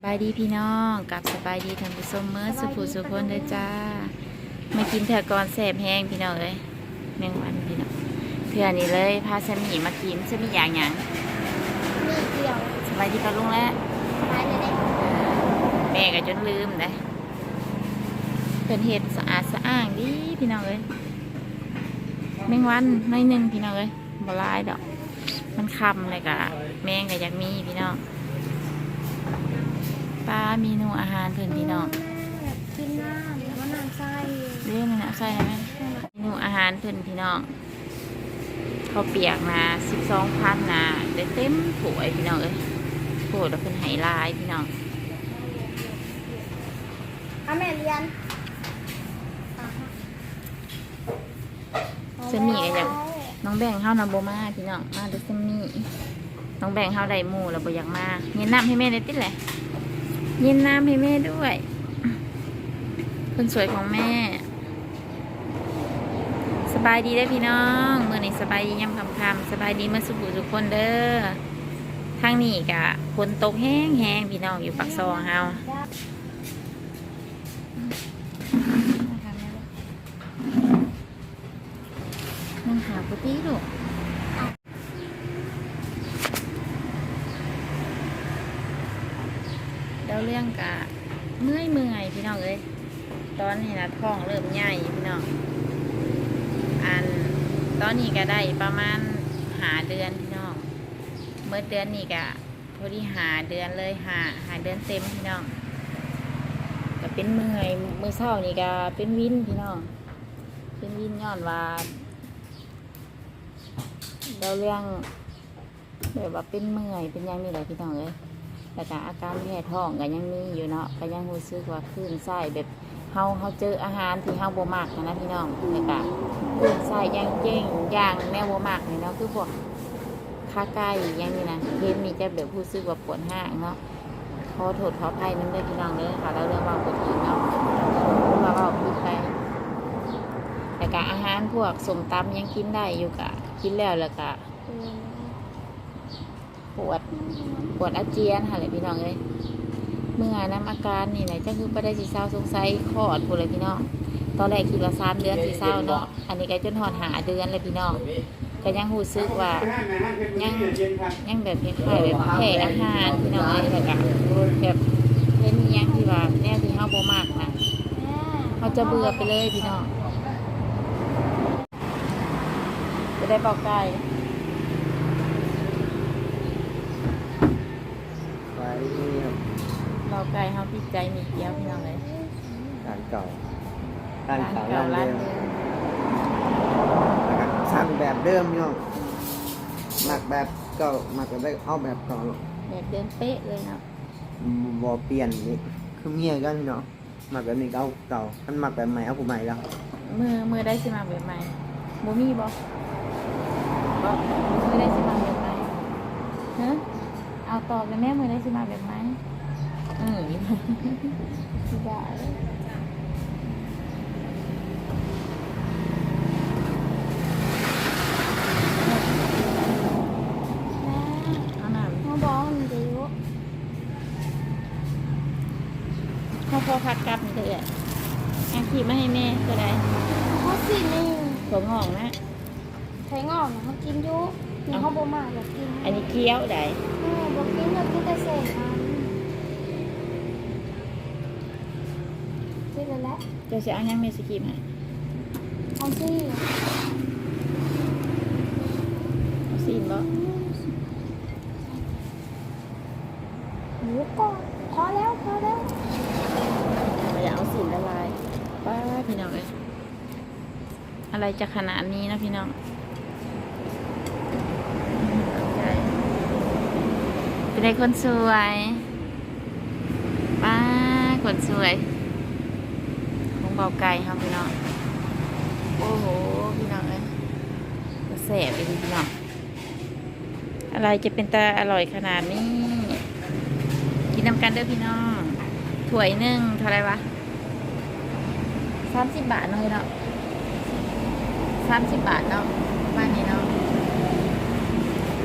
สบายดีพี่น้องกับสบายดีท่านผู้ชมเมื่อสุขสุขคนเลยจ้ามากินเถื่อกอนแสบแห้งพี่น้องเลยแมงวันพี่น้องเถื่อนี่เลยพาสมีมากินสมีอย่างหยังมีเดียวสบายดีกับลุงแล้วไปเลยเด็กแม่ก็จนลืมเลยเป็นเห็ดสะอาดสะอ้างดีพี่น้องเลยแมงวันน้อยหนึ่งพี่น้องเลยบหลายดอก มันคำเลยกะแมงก็อยากมีพี่น้อง ปลาเมนูอาหารเพื่อนพี่น้องกินน้ำแล้วก็น้ำใส่เรื่องมันเอาใส่ไหมเมนูอาหารเพื่อนพี่น้องเขาวเปียกมาสิบสองพันนะได้เต็มถ้วยพี่น้องเอ้ยโหแล้วเพิ่นไหลายพี่น้องอาแม่เรียนจะมีกันอย่างน้องแบ่งเฮานาโบมาพี่น้องมาดูจะมีน้องแบ่งเฮาได้หมูแล้วบ่อยากมาเย็นน้ำให้แม่ได้ติดแหละเย็นน้ำให้แม่ด้วย คนสวยของแม่ สบายดีได้พี่น้องเมื่อนี้สบายดีย่ำคำคำสบายดีเมื่อสุขทุกคนเด้อทางนี้กะฝนตกแห้งแห้งพี่น้องอยู่ปักซองเฮานั่งหาปุตี้ลูก เดาเรื่องกะเมื่อยเมื่อยพี่น้องเอ้ยตอนนี้นะท้องเริ่มใหญ่พี่น้องอันตอนนี้ก็ได้ประมาณหาเดือนพี่น้องเมื่อเดือนนี้ก็พอดีหาเดือนเลยหาหาเดือนเต็มพี่น้องก็เป็นเมื่อยเมื่อเช้านี่ก็เป็นวินพี่น้องเป็นวินย้อนว่าเราเรื่องแบบว่าเป็นเมื่อยเป็นยังนี่แหละพี่น้องเอ้ย แต่ก็อาการแพ้ท้องก็ยังมีอยู่เนาะก็ยังรู้สึกว่าคลื่นไส้แบบเฮาเฮาเจออาหารที่เฮาบ่มักนะพี่น้องแต่ก็คลื่นไส้ย่างเจ้งย่างแนวบ่มักนี่เนาะคือพวกขาไก่อยังนี่นะเห็นมีจะแบบรู้สึกว่าปวดห้างเนาะขอโทษขออภัยน้ำได้อพี่น้องเด้อค่ะแล้วเรื่องว่าปวดอีกเนาะว่าเราพูดไปแต่กะอาหารพวกสมตำยังกินได้อยู่กะกินแล้วแล้วกะ ปวดอาเจียนค่ะเลยพี่น้องเลยเมื่อน้ำอาการนี่ไหนจะคือประได้สีเศร้าสงสัยคลอดพูดเลยพี่น้องตอนแรกคิดว่าสามเดือนสีเศร้าเนาะอันนี้ก็จนหอดหาเดือนเลยพี่น้องก็ยังหูซึกว่ายังยังแบบคล้ายๆแบบแพ้อาหารพี่น้องเลยแบบแบบเป็นยังที่ว่าแน่ที่เฮาบ่มากนะเขาจะเบื่อไปเลยพี่น้องจะได้บอกไก่ไว้นี่ครับ บอกไก่เขาติดใจมีเดียวพี่น้องเลยร้านเก่าร้านเก่าเก่าร้าร้านนเดิเดิมมแล้วก็สั่งแบบเดิมพี่น้องหมักแบบเก่าหมักแบบได้เอาแบบเก่าแบบเดิมเป๊ะเลยเนาะบอเปลี่ยนนี่คือเมียกันพี่น้องหมักแบบนี้ก็เอาเก่าท่านหมักแบบใหม่เอาผู้ใหม่แล้วมือมือได้สิมาแบบใหม่บ่มีบอกบอกมือได้สิมาแบบใหม่เฮ้เอาตอบเลยแม่มือได้สิมาแบบใหม่เออที่บ้าเอาน่าเขาบอกมันดีวะเขาพอพัดกับนี่เถอะอาขีมาให้แม่ก็ได้เขาสินี่ถั่วงอกนะไทยงอกนะเขากินอยุนี่เขาบอกมาอยากกินอันนี้เกี๊ยวได้ แม่บอกกินอยากกินแต่เศษมันกิ นเลยแหละเจะจะเอายังเมสกีมาเอาสิเอาซีนบ่หมูก่อนพอแล้วพอแล้วอย่าเอาซีนละลายป้าพี่น้องเลยอะไรจะขนาดนี้นะพี่น้องเอาใจเป็นไงคนสวยป้าคนสวยของ เบาไก่ครับพี่น้องโอ้โหพี่น้องเอ้ยแสบไปดีพี่น้องอะไรจะเป็นตาอร่อยขนาดนี้ กินน้ำกันเด้อพี่น้องถ้วยหนึ่งเท่าไรวะสามสิบบาทเนาะเนาะสามสิบบาทเนาะประมาณนี้เนาะ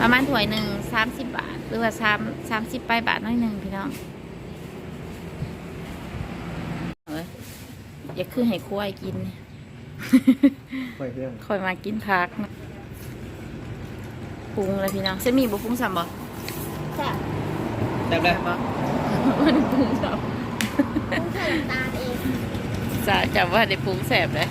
ประมาณถ้วยหนึ่งสามสิบบาท หรือว่าสามสามสิบปลายบาทน้อยหนึ่งพี่น้อง จะคือให้ควายกิน ค่อยเครื่องคอยมากินพักนะปรุงเลยพี่น้องเส้นหมีบุปรุงซ้ำบ่จ้ะจับได้บ่มันปรุงซ้ต้องใส่น้ำตาลเองำจะจำว่าได้ปรุงแสบเลย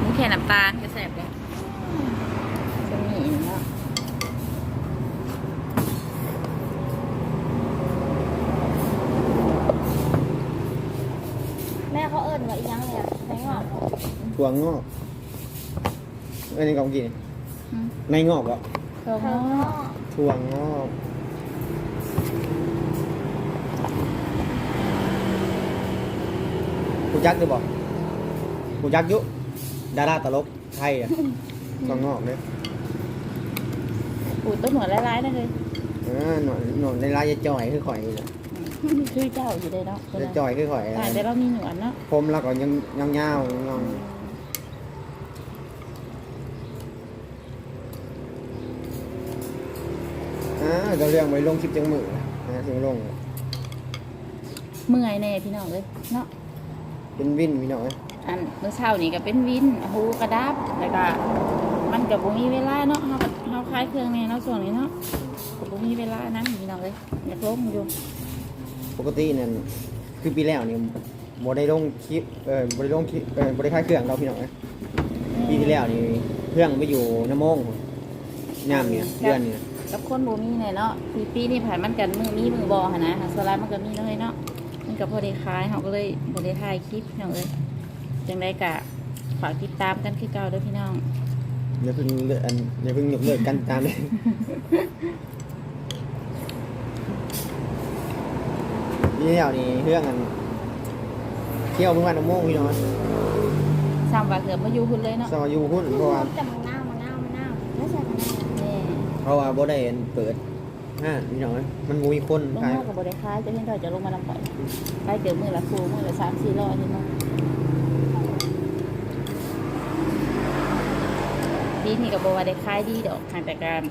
มึงแค่น้ำตาลก็แสบเลยเส้นหมี่เนาะ แม่เขาเอิ้นว่าอีหยังเลยอะแตงงอก ถั่ วงอกอันนี้ของกินอืมในงอกเหรอถั่วเธงออกถั่วงอกกูจักจะบอกกูจักอยุดาราตลกไทยอะถั่วงอกเนี่ยปูต้นหัวร้ายๆนะเลยเออหนอนหนอนในร้านจะจ่อยคือข่อยเลยคือเจ้าอยู่เลยเนาะคนจะละจ่อยคือข่อยตายแต่เรามีหนวดเนาะผมแล้วก็ยังยังยาวง องอ่าเราเรื่องไว้ลงคลิปจังมือนะถึงลง เมื่อยแน่พี่น้องเลยเนาะเป็นวินพี่น้อยอันเมื่อเช้านี่ก็เป็นวินหูกระดับแล้วก็มันก็บ่มีเวลาเนาะเฮาก็เฮาคลายเครื่องแน่เนาะช่วงนี้เนาะก็บ่มีเวลานะพี่น้องเลยอยากลงอยู่ ปกตินั่นคือปีแล้วนี่บ่ได้ลงคลิปเออบ่ได้ลงคลิปเออบ่ได้ค่ายเครื่องเราพี่น้อยปีที่แล้วนี่เครื่องไปอยู่น้ำมงน้ำเนี่ยเดือนเนี่ย กับคนบ่มีแน่เนาะปีปีนี้ผ่านมันกันมือมีมือบ่หั่นนะสลายมันก็มีเลยเนาะมันก็พอได้คลายเฮาก็เลยบ่ได้ถ่ายคลิปพี่น้องเอ้ยจังไดก็ฝากติดตามกันคือเก่าเด้อพี่น้องอย่าเพิ่งเลิกอันอย่าเพิ่งยกเลิกกันตามเลยปีที่แล้วนี่เครื่องอันเที่ยวเมื่อวานน้ำมงพี่น้อยสามว่าเกือบมาอยู่พุ่นเลยเนาะสมาอยู่หุ้นเพราะว่า เพราะว่าบ่ได้เปิดห้านพี่น้อยมันบ่มีคนลงขาย มากับบริคล้ายจะเห็นเราจะลงมาลำปล่อยไปเจอมือละครูมือละสามสี่ร้อยนี่เนาะปีนี้กับบวาได้ขายดีดอกทางแต่การ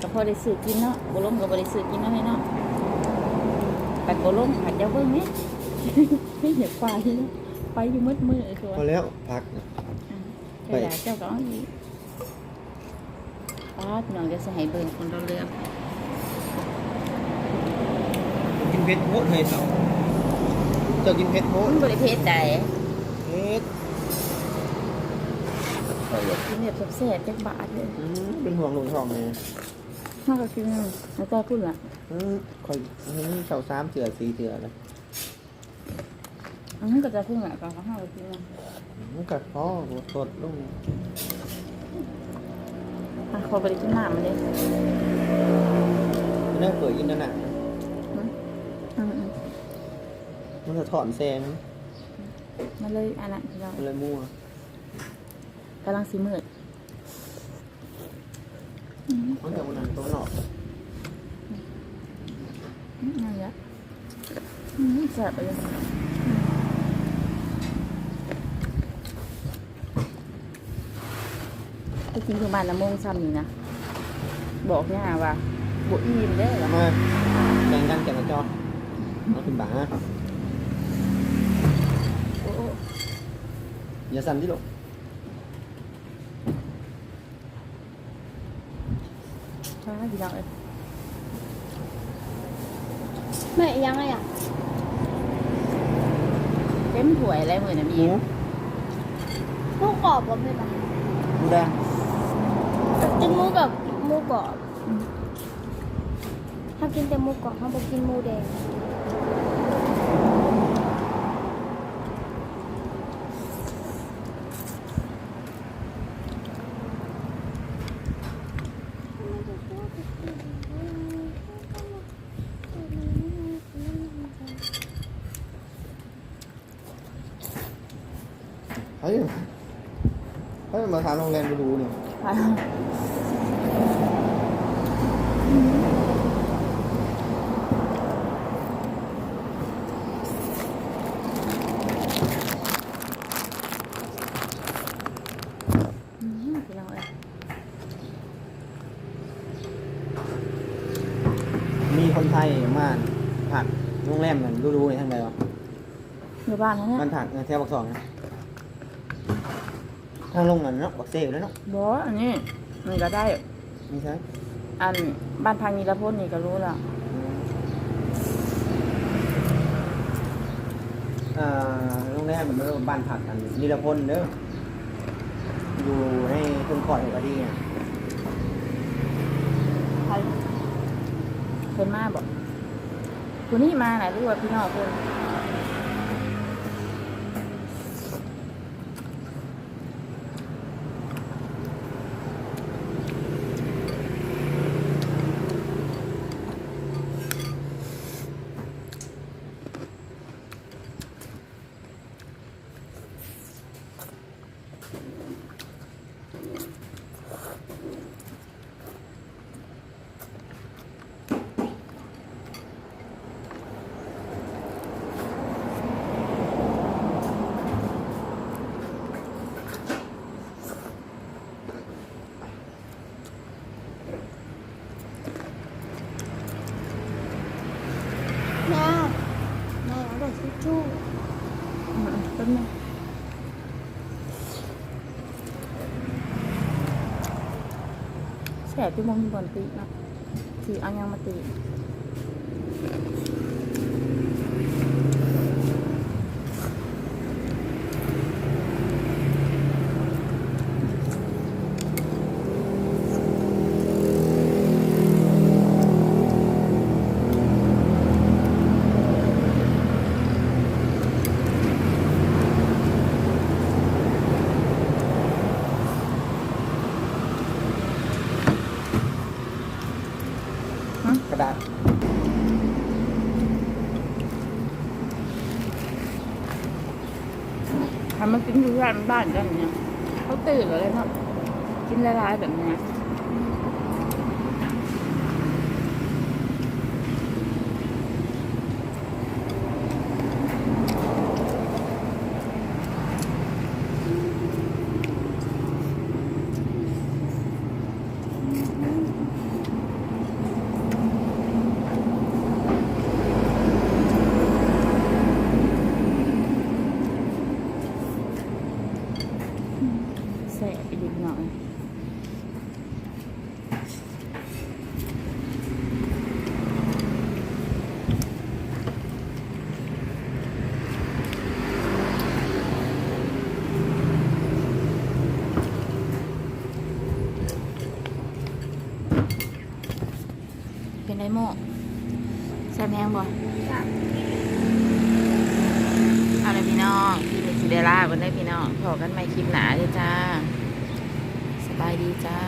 ก็พอได้ซื้อกินเนาะบุลงกับบริซื้อกินเนาะให้เนาะแต่บุลงผัดเจ้าเบิ้งไหมไม่เห็นไปเนาะไปอยู่มืดมือคือพอว่าแล้วพักนะเวลาเจ้าก็เอาอีก ป้าดน้องจะใส่ให้เบิ่งคนเราเรื่องกินเผ็ดโคตรเลยเสาเจ้ากินเผ็ดโคตมัรนบริเพศใดเผ็ดเราอยากกินเห็ดแซ่บๆจักบาทเลยอืมเป็นห่วงหลวงทองเลยมากกว่ากินนึงแล้วก็พูดละอืมคอยนี่เสาสามเสือสี่เสือเลยอันนั้นก็จะพูดละก็ห้ากินนึงมันกัดพ่อหัวสดลง อะขอบริกินน้ำมันเลยมันได้เปิดอินเทอร์เน็ตอืมมันจะถอนแซงๆมาเลยอันนั้นที่เรามันเลยมั่วกำลังสีมืดอืมมันจะวันนั้นตัวหนอกอืมนั่นแหละอืมแซ่บเลย ไปกินคือบ้านน้ำมงซ้ำนี่นะ บอกเนี่ยว่าบุอิ่มได้อเหรอมาแข่งกันแข่งกันจอเอาขึ้นบ่าโอ้โอ้อย่าสั่นที่ลูกช้าพี่น้องเอ้ยแม่อีหยังไงอะเต็มถ้วยอะไรเหมือนนะหมีมูลูกกรอบบ่แม่ปะหมูแดง กินหมูกับหมูกรอบถ้ากินแต่หมูกรอบเขาบอกกินหมูแดงเฮ้ยเฮ้ยมาทานโรงแรมไปดูเนี่ยอื มีคนไทยมาผักโรงแรมเหมันรู้ๆในทางใดวะอยู่บ้านนั่นมันะนผักแถวบักสองนะ ทางลงนั่นเนาะบักเซ่อยู่แล้วเนาะบออันนี้มันก็ได้ไม่ใช่อันบ้านพังนีรพจน์นี่ก็รู้แล้วอ่าโรงแรมมันเด้อบ้านผักกันนิรพลเด้ออยู่ในต้นคอร์ดของกะดีอะใครเพิ่นมาบอกคนนี้มาไหนรู้ว่าพี่น้องเพิ่น แม่แม่เอาแต่ทิชชู่ อืมๆแป๊บนึง แฉะที่มงที่บนตีนะที่เอายังมาตี กระดาษทำมากินอยู่ร้านบ้านกันเนี่ยเขาตื่นแล้วเลยเนาะกินละลายๆแบบเนี้ย ไรโม่แซ่บแห้งบ่เอาเลยพี่น้องพี่เดซิเดล่ากันได้พี่น้องพอกันใหม่คลิปหนาเลยจ้า สบายดีจ้า